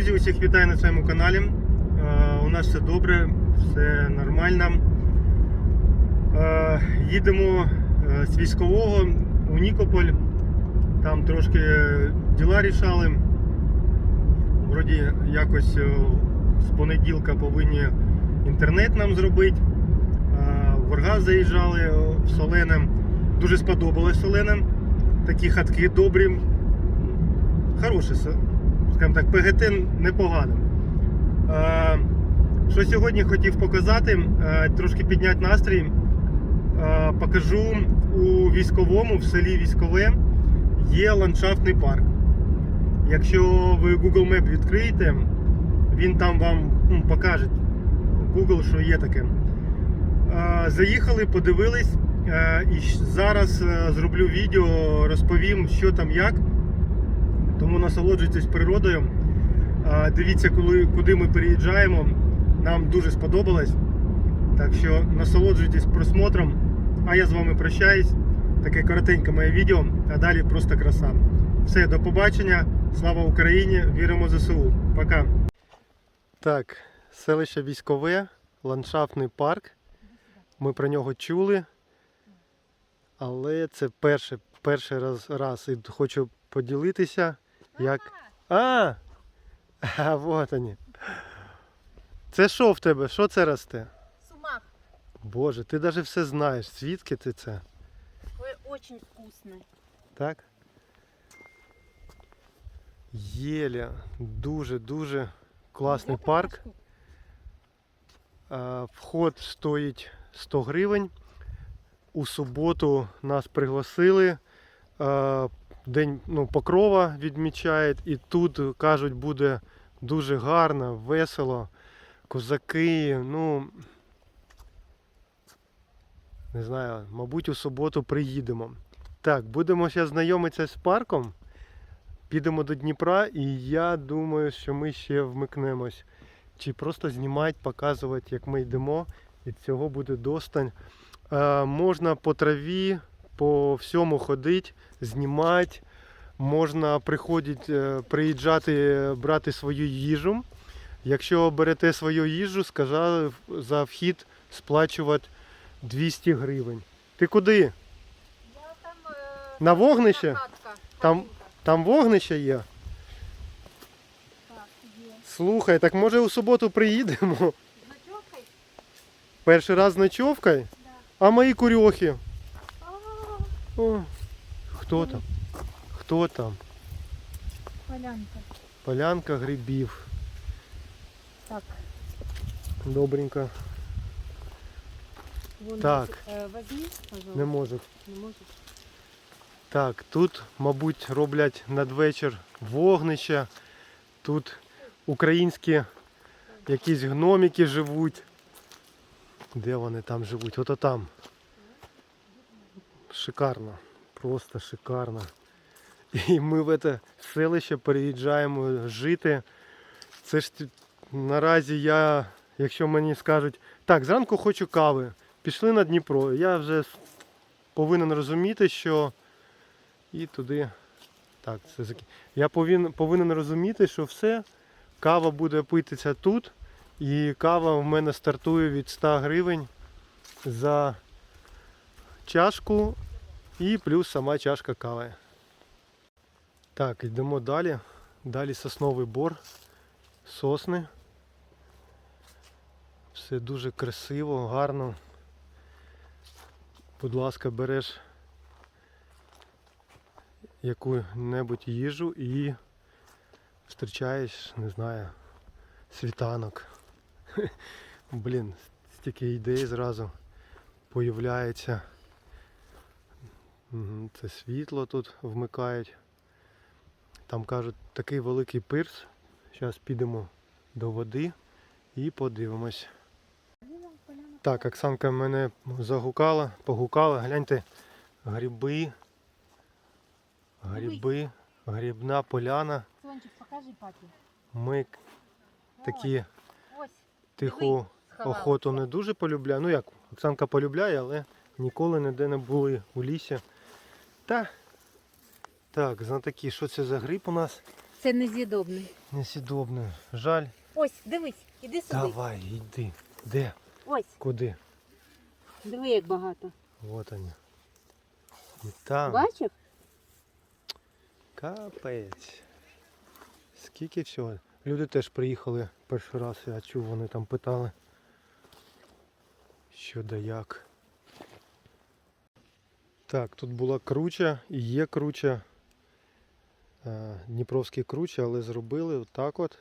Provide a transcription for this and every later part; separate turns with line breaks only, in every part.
Друзі, усіх вітаю на своєму каналі. Е, У нас все добре, все нормально. Е, Їдемо е, з військового у Нікополь. Там трошки діла рішали. Вроді якось з понеділка повинні інтернет нам зробити. В Оргаз заїжджали в Солене. Дуже сподобалось Солене. Такі хатки добрі. Хороше, скажімо так, ПГТ непогано. Е, Що сьогодні хотів показати, е, трошки підняти настрій. Е, Покажу у військовому, в селі Військове є ландшафтний парк. Якщо ви Google Map відкриєте, він там вам ну, покаже Google, що є таке. Заїхали, подивились. І зараз зроблю відео, розповім, що там як. Тому насолоджуйтесь природою. Дивіться, коли, куди ми переїжджаємо. Нам дуже сподобалось. Так що насолоджуйтесь просмотром. А я з вами прощаюсь. Таке коротеньке моє відео, а далі просто краса. Все, до побачення. Слава Україні! Віримо ЗСУ. Пока. Так, селище військове, ландшафтний парк. Ми про нього чули. Але це перше, перший раз, раз і хочу поділитися. Як. А! А, вот вони. Це що в тебе? Що це росте?
Сумах.
Боже, ти навіть все знаєш. Звідки ти це?
Ой, очень вкусный.
Так? Єля. Дуже-дуже класний парк. А, Вход стоїть 100 гривень. У суботу нас пригласили. День ну, покрова відмічають. І тут кажуть, буде дуже гарно, весело. Козаки, ну. Не знаю, мабуть, у суботу приїдемо. Так, будемо зараз знайомитися з парком. Підемо до Дніпра, і я думаю, що ми ще вмикнемось. Чи просто знімати, показувати, як ми йдемо. І цього буде достань. Е, можна по траві, по всьому ходити, знімати. Можна приходити, е, приїжджати, е, брати свою їжу. Якщо берете свою їжу, сказали за вхід сплачувати 200 гривень. Ти куди?
Я там, е,
На вогнище? Там- Там вогнище є.
Так, є.
Слухай, так може у суботу приїдемо?
З ночовкою?
Перший раз з ночовкою?
Да.
А мої курьохи? О, хто там? Хто там?
Полянка.
Полянка грибів.
Так,
Добренько.
вон
Так.
е, возьми, пожалуйста.
Не можу.
Не можеш?
Так, тут, мабуть, роблять надвечір вогнище. Тут українські якісь гномики живуть. Де вони там живуть? Ото там. Шикарно. Просто шикарно. І ми в це селище переїжджаємо жити. Це ж наразі я, якщо мені скажуть, так, зранку хочу кави, пішли на Дніпро. Я вже повинен розуміти, що і туди. Так, це. Я повинен, повинен розуміти, що все, кава буде питися тут, і кава в мене стартує від 100 гривень за чашку і плюс сама чашка кави. Так, йдемо далі. Далі сосновий бор, сосни. Все дуже красиво, гарно. Будь ласка, береш яку-небудь їжу і зустрічаєш, не знаю, світанок. Блін, стільки ідей зразу появляється. Це світло тут вмикають. Там кажуть, такий великий пирс. Зараз підемо до води і подивимось. Так, Оксанка мене загукала, погукала. Гляньте, гриби. Гриби, грибна поляна.
Сончик, покажи папі.
Ми такі тиху охоту не дуже полюбляю. Ну як, Оксанка полюбляє, але ніколи ніде не були у лісі. Та так, знатоки, що це за гриб у нас?
Це нез'їдобний.
Несідобне. Жаль.
Ось, дивись, іди сюди.
Давай, йди. Де?
Ось,
Куди?
диви, як багато.
Вот они. І там.
Бачив?
Капець. Скільки всього. Люди теж приїхали перший раз, я чув, вони там питали. Що да як. Так, тут була круча і є круча. Е, Дніпровські круча, але зробили отак от.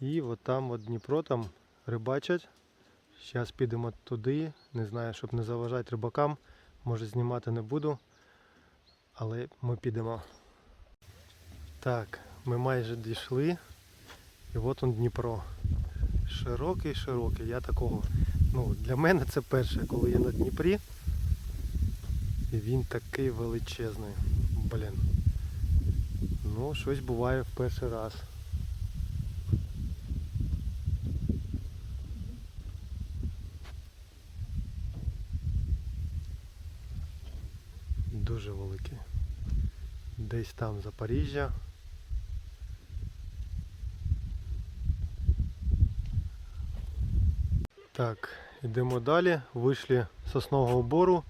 І от там от Дніпро там рибачать. Зараз підемо туди. Не знаю, щоб не заважати рибакам. Може знімати не буду. Але ми підемо. Так, ми майже дійшли. І от он Дніпро. Широкий, широкий. Я такого. Ну, для мене це перше, коли я на Дніпрі. І він такий величезний. Блін. Ну, щось буває в перший раз. Дуже великий. Десь там Запоріжжя. Так, йдемо далі. Вийшли з соснового бору.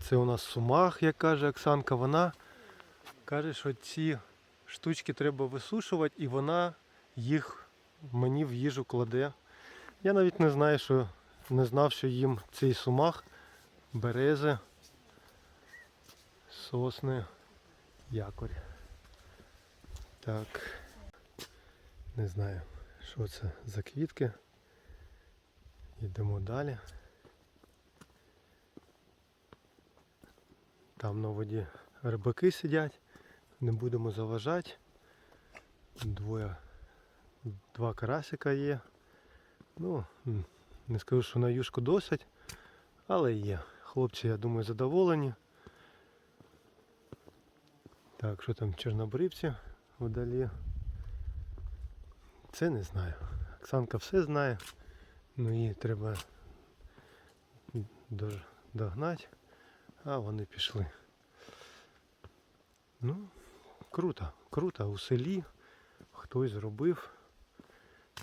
Це у нас сумах, як каже Оксанка. Вона каже, що ці штучки треба висушувати і вона їх мені в їжу кладе. Я навіть не знаю, що не знав, що їм цей сумах, берези, сосни, якорь. Так. Не знаю, що це за квітки. Йдемо далі. Там на воді рибаки сидять. Не будемо заважати. Двоє, два карасика є. Ну, не скажу, що на юшку досить, але є. Хлопці, я думаю, задоволені. Так, що там чорнобривці вдалі? Це не знаю. Оксанка все знає. Ну її треба догнати. А вони пішли. Ну, круто, круто. У селі хтось зробив.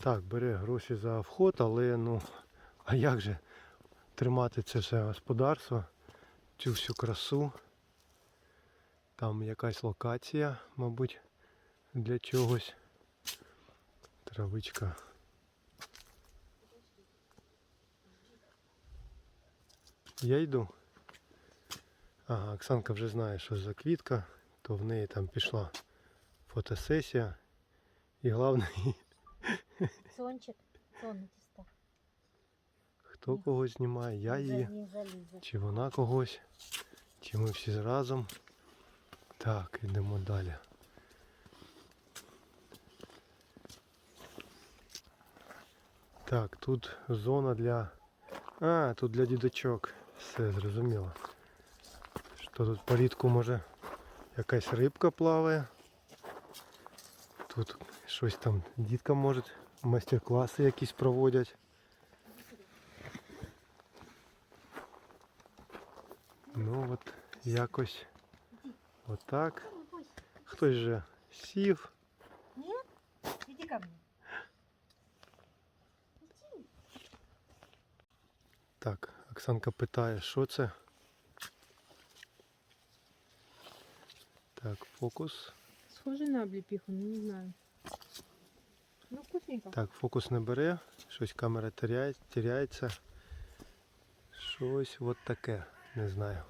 Так, бере гроші за вход, але ну, а як же тримати це все господарство, цю всю красу. Там якась локація, мабуть, для чогось. Травичка. Я йду. Ага, Оксанка вже знає, що за квітка, то в неї там пішла фотосесія. І головне,
Сончик, сонечиста.
хто когось знімає, я її, чи вона когось, чи ми всі разом. Так, йдемо далі. Так, тут зона для... А, тут для дідочок. Все зрозуміло. Що тут порідку може якась рибка плаває. Тут щось там діткам можуть майстер-класи якісь проводять. Ну от якось отак. Хтось же сів.
Нет? Иди ко мне.
Так, Оксанка питає, що це? Так, фокус.
Схоже на облепиху, но не знаю. Ну, вкусненько.
Так, фокус не бере, щось камера теряє, теряється. Щось от таке, не знаю.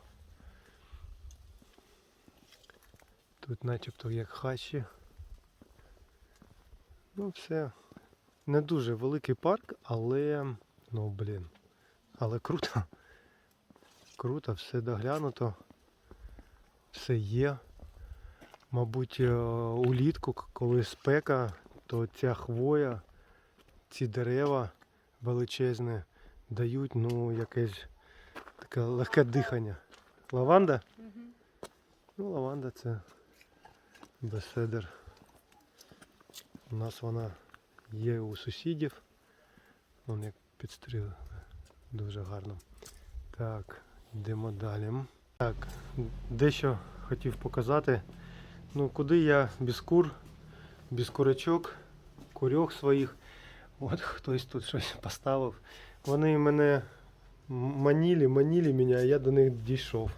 Тут начебто як хащі. Ну все. Не дуже великий парк, але ну блін. Але круто. Круто, все доглянуто. Все є. Мабуть, е, улітку, коли спека, то ця хвоя, ці дерева величезні дають ну, якесь таке легке дихання. Лаванда? Ну, лаванда це беседер. У нас вона є у сусідів. Вон як підстріли. Дуже гарно. Так, йдемо далі. Так, дещо хотів показати. Ну, куди я без кур без курочок, курьох своїх. От хтось тут щось поставив. Вони мене маніли, маніли мене, а я до них дійшов.